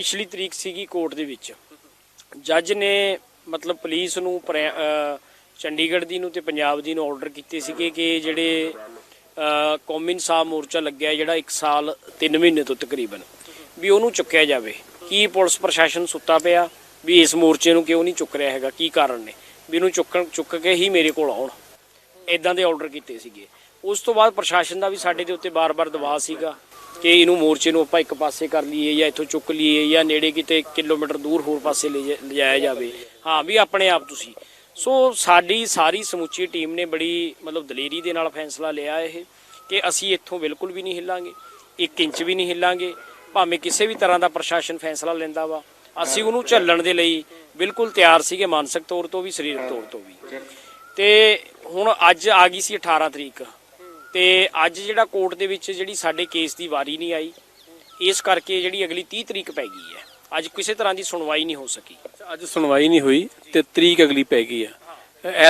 ਪਿਛਲੀ ਤਰੀਕ ਸੀਗੀ ਕੋਰਟ ਦੇ ਵਿੱਚ। ਜੱਜ ਨੇ ਮਤਲਬ ਪੁਲਿਸ ਨੂੰ ਪ੍ਰਿਆ- ਚੰਡੀਗੜ੍ਹ ਦੀ ਨੂੰ ਤੇ ਪੰਜਾਬ ਦੀ ਨੂੰ ਆਰਡਰ ਕੀਤੇ ਸੀਗੇ ਕਿ ਜਿਹੜੇ ਕੌਮੀ ਇਨਸਾਫ ਮੋਰਚਾ ਲੱਗਿਆ ਜਿਹੜਾ 1 ਸਾਲ 3 ਮਹੀਨੇ ਤੋਂ ਤਕਰੀਬਨ ਵੀ ਉਹਨੂੰ ਚੁੱਕਿਆ ਜਾਵੇ। ਕੀ ਪੁਲਿਸ ਪ੍ਰਸ਼ਾਸਨ ਸੁੱਤਾ ਪਿਆ? ਵੀ ਇਸ ਮੋਰਚੇ ਨੂੰ ਕਿਉਂ ਨਹੀਂ ਚੁੱਕ ਰਿਹਾ ਹੈਗਾ? ਕੀ ਕਾਰਨ ਨੇ? ਵੀ ਇਹਨੂੰ ਚੁੱਕਣ ਚੁੱਕ ਕੇ ਹੀ ਮੇਰੇ ਕੋਲ ਆਉਣ। ਇਦਾਂ ਦੇ ਆਰਡਰ ਕੀਤੇ ਸੀਗੇ। ਉਸ ਤੋਂ ਬਾਅਦ ਪ੍ਰਸ਼ਾਸਨ ਦਾ ਵੀ ਸਾਡੇ ਦੇ ਉੱਤੇ ਬਾਰ-ਬਾਰ ਦਬਾਅ ਸੀਗਾ। ਕਿ ਇਹਨੂੰ ਮੋਰਚੇ ਨੂੰ ਆਪਾਂ ਇੱਕ ਪਾਸੇ ਕਰ ਲਈਏ ਜਾਂ ਇੱਥੋਂ ਚੁੱਕ ਲਈਏ ਜਾਂ ਨੇੜੇ ਕਿਤੇ ਕਿਲੋਮੀਟਰ ਦੂਰ ਹੋਰ ਪਾਸੇ ਲੈ ਲਿਜਾਇਆ ਜਾਵੇ। ਹਾਂ, ਵੀ ਆਪਣੇ ਆਪ ਤੁਸੀਂ। ਸੋ ਸਾਡੀ ਸਾਰੀ ਸਮੁੱਚੀ ਟੀਮ ਨੇ ਬੜੀ ਮਤਲਬ ਦਲੇਰੀ ਦੇ ਨਾਲ ਫੈਸਲਾ ਲਿਆ ਇਹ ਕਿ ਅਸੀਂ ਇੱਥੋਂ ਬਿਲਕੁਲ ਵੀ ਨਹੀਂ ਹਿੱਲਾਂਗੇ 1 ਇੰਚ ਵੀ ਨਹੀਂ ਹਿੱਲਾਂਗੇ। ਭਾਵੇਂ ਕਿਸੇ ਵੀ ਤਰ੍ਹਾਂ ਦਾ ਪ੍ਰਸ਼ਾਸਨ ਫੈਸਲਾ ਲੈਂਦਾ ਵਾ, ਅਸੀਂ ਉਹਨੂੰ ਝੱਲਣ ਦੇ ਲਈ ਬਿਲਕੁਲ ਤਿਆਰ ਸੀਗੇ ਮਾਨਸਿਕ ਤੌਰ ਤੋਂ ਵੀ, ਸਰੀਰਕ ਤੌਰ ਤੋਂ ਵੀ। ਤੇ ਹੁਣ ਅੱਜ ਆ ਗਈ ਸੀ 18 ਤਰੀਕ। ਤੇ ਅੱਜ ਜਿਹੜਾ ਕੋਰਟ ਦੇ ਵਿੱਚ ਜਿਹੜੀ ਸਾਡੇ ਕੇਸ ਦੀ ਵਾਰੀ ਨਹੀਂ ਆਈ ਇਸ ਕਰਕੇ ਜਿਹੜੀ ਅਗਲੀ 30 ਤਰੀਕ ਪੈ ਗਈ ਹੈ। ਅੱਜ ਕਿਸੇ ਤਰ੍ਹਾਂ ਦੀ ਸੁਣਵਾਈ ਨਹੀਂ ਹੋ ਸਕੀ। ਅੱਜ ਸੁਣਵਾਈ ਨਹੀਂ ਹੋਈ ਤੇ ਤਰੀਕ ਅਗਲੀ ਪੈ ਗਈ ਆ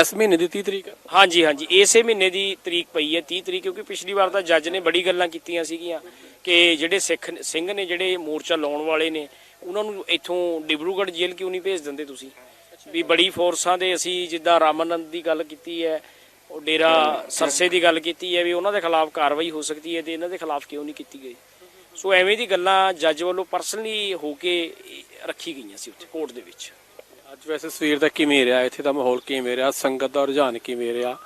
ਇਸ ਮਹੀਨੇ ਦੀ 30 ਤਰੀਕ। ਹਾਂਜੀ ਹਾਂਜੀ। ਇਸੇ ਮਹੀਨੇ ਦੀ ਤਰੀਕ ਪਈ ਹੈ 30 ਤਰੀਕ ਕਿਉਂਕਿ ਪਿਛਲੀ ਵਾਰ ਤਾਂ ਜੱਜ ਨੇ ਬੜੀ ਗੱਲਾਂ ਕੀਤੀਆਂ ਸੀਗੀਆਂ ਕਿ ਜਿਹੜੇ ਸਿੱਖ ਸਿੰਘ ਨੇ ਜਿਹੜੇ ਮੋਰਚਾ ਲਾਉਣ ਵਾਲੇ ਨੇ ਉਹਨਾਂ ਨੂੰ ਇੱਥੋਂ ਡਿਬਰੂਗੜ੍ਹ ਜੇਲ੍ਹ ਕਿਉਂ ਨਹੀਂ ਭੇਜ ਦਿੰਦੇ ਤੁਸੀਂ? ਵੀ ਬੜੀ ਫੋਰਸਾਂ ਦੇ ਅਸੀਂ ਜਿੱਦਾਂ ਰਾਮਾਨੰਦ ਦੀ ਗੱਲ ਕੀਤੀ ਹੈ ਉਹ ਡੇਰਾ ਸਰਸੇ ਦੀ ਗੱਲ ਕੀਤੀ ਹੈ ਵੀ ਉਹਨਾਂ ਦੇ ਖਿਲਾਫ ਕਾਰਵਾਈ ਹੋ ਸਕਦੀ ਹੈ ਤੇ ਇਹਨਾਂ ਦੇ ਖਿਲਾਫ ਕਿਉਂ ਨਹੀਂ ਕੀਤੀ ਗਈ। ਸੋ ਐਵੇਂ ਦੀ ਗੱਲਾਂ ਜੱਜ ਵੱਲੋਂ ਪਰਸਨਲੀ ਹੋ ਕੇ ਰੱਖੀ ਗਈਆਂ ਸੀ ਉੱਥੇ ਕੋਰਟ ਦੇ ਵਿੱਚ। ਅੱਜ ਵੈਸੇ ਸਵੇਰ ਦਾ ਕਿਵੇਂ ਰਿਹਾ? ਇੱਥੇ ਦਾ ਮਾਹੌਲ ਕਿਵੇਂ ਰਿਹਾ? ਸੰਗਤ ਦਾ ਰੁਝਾਨ ਕਿਵੇਂ ਰਿਹਾ?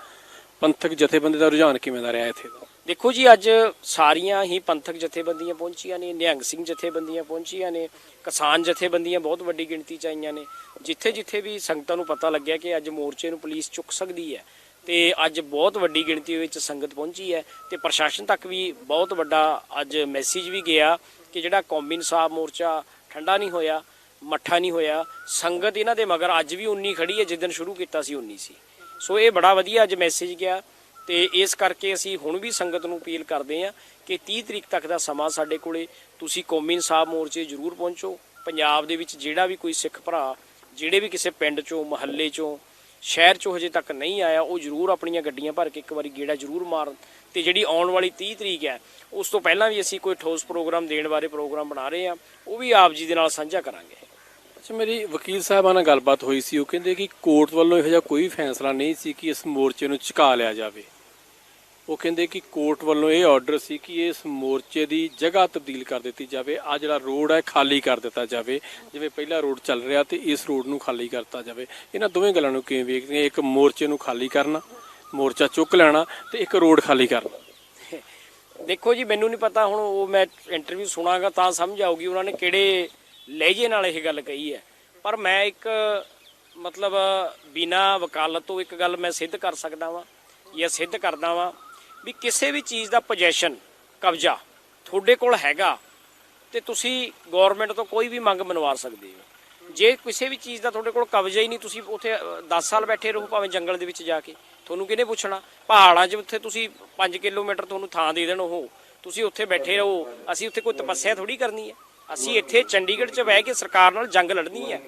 ਪੰਥਕ ਜਥੇਬੰਦੀ ਦਾ ਰੁਝਾਨ ਕਿਵੇਂ ਦਾ ਰਿਹਾ ਇੱਥੇ ਦਾ? ਦੇਖੋ ਜੀ ਅੱਜ ਸਾਰੀਆਂ ਹੀ ਪੰਥਕ ਜਥੇਬੰਦੀਆਂ ਪਹੁੰਚੀਆਂ ਨੇ ਨਿਹੰਗ ਸਿੰਘ ਜਥੇਬੰਦੀਆਂ ਪਹੁੰਚੀਆਂ ਨੇ ਕਿਸਾਨ ਜਥੇਬੰਦੀਆਂ ਬਹੁਤ ਵੱਡੀ ਗਿਣਤੀ ਚ ਆਈਆਂ ਨੇ। ਜਿੱਥੇ ਜਿੱਥੇ ਵੀ ਸੰਗਤਾਂ ਨੂੰ ਪਤਾ ਲੱਗਿਆ ਕਿ ਅੱਜ ਮੋਰਚੇ ਨੂੰ ਪੁਲਿਸ ਚੁੱਕ ਸਕਦੀ ਹੈ ਤੇ ਅੱਜ ਬਹੁਤ ਵੱਡੀ ਗਿਣਤੀ ਵਿੱਚ ਸੰਗਤ ਪਹੁੰਚੀ ਹੈ ਤੇ ਪ੍ਰਸ਼ਾਸਨ ਤੱਕ ਵੀ ਬਹੁਤ ਵੱਡਾ ਅੱਜ ਮੈਸੇਜ ਵੀ ਗਿਆ ਕਿ ਜਿਹੜਾ ਕੌਮੀ ਇਨਸਾਫ ਮੋਰਚਾ ਠੰਡਾ ਨਹੀਂ ਹੋਇਆ, ਮੱਠਾ ਨਹੀਂ ਹੋਇਆ, ਸੰਗਤ ਇਹਨਾਂ ਦੇ ਮਗਰ ਅੱਜ ਵੀ 19 ਖੜੀ ਹੈ ਜਿੱਦਣ ਸ਼ੁਰੂ ਕੀਤਾ ਸੀ 19 ਸੀ। ਸੋ ਇਹ ਬੜਾ ਵਧੀਆ ਅੱਜ ਮੈਸੇਜ ਗਿਆ ਤੇ ਇਸ ਕਰਕੇ ਅਸੀਂ ਹੁਣ ਵੀ ਸੰਗਤ ਨੂੰ ਅਪੀਲ ਕਰਦੇ ਹਾਂ ਕਿ 30 ਤਰੀਕ ਤੱਕ ਦਾ ਸਮਾਂ ਸਾਡੇ ਕੋਲੇ, ਤੁਸੀਂ ਕੌਮੀ ਇਨਸਾਫ ਮੋਰਚੇ ਜ਼ਰੂਰ ਪਹੁੰਚੋ। ਪੰਜਾਬ ਦੇ ਵਿੱਚ ਜਿਹੜਾ ਵੀ ਕੋਈ ਸਿੱਖ ਭਰਾ, ਜਿਹੜੇ ਵੀ ਕਿਸੇ ਪਿੰਡ ਚੋਂ, ਮਹੱਲੇ ਚੋਂ ਸ਼ਹਿਰ ਚੋਂ ਹਜੇ ਤੱਕ ਨਹੀਂ ਆਇਆ, ਉਹ ਜ਼ਰੂਰ ਆਪਣੀਆਂ ਗੱਡੀਆਂ ਭਰ ਕੇ ਇੱਕ ਵਾਰੀ ਗੇੜਾ ਜ਼ਰੂਰ ਮਾਰਨ ਤੇ ਜਿਹੜੀ ਆਉਣ ਵਾਲੀ 30 ਤਰੀਕ ਹੈ, ਉਸ ਤੋਂ ਪਹਿਲਾਂ ਵੀ ਅਸੀਂ ਕੋਈ ਠੋਸ ਪ੍ਰੋਗਰਾਮ ਦੇਣ ਬਾਰੇ ਪ੍ਰੋਗਰਾਮ ਬਣਾ ਰਹੇ ਹਾਂ, ਉਹ ਵੀ ਆਪ ਜੀ ਦੇ ਨਾਲ ਸਾਂਝਾ ਕਰਾਂਗੇ। ਅੱਛਾ, ਮੇਰੀ ਵਕੀਲ ਸਾਹਿਬਾਂ ਨਾਲ ਗੱਲਬਾਤ ਹੋਈ ਸੀ, ਉਹ ਕਹਿੰਦੇ ਕਿ ਕੋਰਟ ਵੱਲੋਂ ਇਹੋ ਜਿਹਾ ਕੋਈ ਫੈਸਲਾ ਨਹੀਂ ਸੀ ਕਿ ਇਸ ਮੋਰਚੇ ਨੂੰ ਝੁਕਾ ਲਿਆ ਜਾਵੇ। ਉਹ ਕਹਿੰਦੇ ਕਿ ਕੋਰਟ ਵੱਲੋਂ ਇਹ ਆਰਡਰ ਸੀ ਕਿ ਇਸ ਮੋਰਚੇ ਦੀ ਜਗ੍ਹਾ ਤਬਦੀਲ ਕਰ ਦਿੱਤੀ ਜਾਵੇ। ਆ ਜਿਹੜਾ ਰੋਡ ਹੈ, ਖਾਲੀ ਕਰ ਦਿੱਤਾ ਜਾਵੇ। ਜਿਵੇਂ ਪਹਿਲਾ ਰੋਡ ਚੱਲ ਰਿਹਾ ਤੇ ਇਸ ਰੋਡ ਨੂੰ ਖਾਲੀ ਕਰਤਾ ਜਾਵੇ। ਇਹਨਾਂ ਦੋਵੇਂ ਗੱਲਾਂ ਨੂੰ ਕਿਵੇਂ ਵੇਖਦੇ ਆ? ਇੱਕ ਮੋਰਚੇ ਨੂੰ ਖਾਲੀ ਕਰਨਾ, ਮੋਰਚਾ ਚੁੱਕ ਲੈਣਾ ਤੇ ਇੱਕ ਰੋਡ ਖਾਲੀ ਕਰਨਾ। ਦੇਖੋ ਜੀ, ਮੈਨੂੰ ਨਹੀਂ ਪਤਾ ਹੁਣ ਉਹ ਮੈਂ ਇੰਟਰਵਿਊ ਸੁਣਾਗਾ ਤਾਂ ਸਮਝ ਆਊਗੀ ਉਹਨਾਂ ਨੇ ਕਿਹੜੇ ਲਹਿਜੇ ਨਾਲ ਇਹ ਗੱਲ ਕਹੀ ਹੈ। ਪਰ ਮੈਂ ਇੱਕ, ਮਤਲਬ ਬਿਨਾ ਵਕਾਲਤ ਤੋਂ ਇੱਕ ਗੱਲ ਮੈਂ ਸਿੱਧ ਕਰ ਸਕਦਾ ਵਾਂ ਜਾਂ ਸਿੱਧ ਕਰਦਾ ਵਾਂ। ਵੀ ਕਿਸੇ ਵੀ ਚੀਜ਼ ਦਾ ਪੋਜੈਸ਼ਨ ਕਬਜ਼ਾ ਤੁਹਾਡੇ ਕੋਲ ਹੈਗਾ ਤੇ ਤੁਸੀਂ ਗਵਰਨਮੈਂਟ ਤੋਂ ਕੋਈ ਵੀ ਮੰਗ ਮਨਵਾ ਸਕਦੇ ਹੋ। ਜੇ ਕਿਸੇ ਵੀ ਚੀਜ਼ ਦਾ ਤੁਹਾਡੇ ਕੋਲ ਕਬਜ਼ਾ ਹੀ ਨਹੀਂ, ਤੁਸੀਂ ਉੱਥੇ 10 ਸਾਲ ਬੈਠੇ ਰਹੋ ਭਾਵੇਂ ਜੰਗਲ ਦੇ ਵਿੱਚ ਜਾ ਕੇ। ਤੁਹਾਨੂੰ ਕਿਹਨੇ ਪੁੱਛਣਾ? ਪਹਾੜਾਂ 'ਚ ਉੱਥੇ ਤੁਸੀਂ 5 ਕਿਲੋਮੀਟਰ ਤੁਹਾਨੂੰ ਥਾਂ ਦੇ ਦੇਣ ਉਹ। ਤੁਸੀਂ ਉੱਥੇ ਬੈਠੇ ਰਹੋ। ਅਸੀਂ ਉੱਥੇ ਕੋਈ ਤਪੱਸਿਆ ਥੋੜੀ ਕਰਨੀ ਹੈ। ਅਸੀਂ ਇੱਥੇ ਚੰਡੀਗੜ੍ਹ 'ਚ ਬਹਿ ਕੇ ਸਰਕਾਰ ਨਾਲ ਜੰਗ ਲੜਨੀ ਹੈ।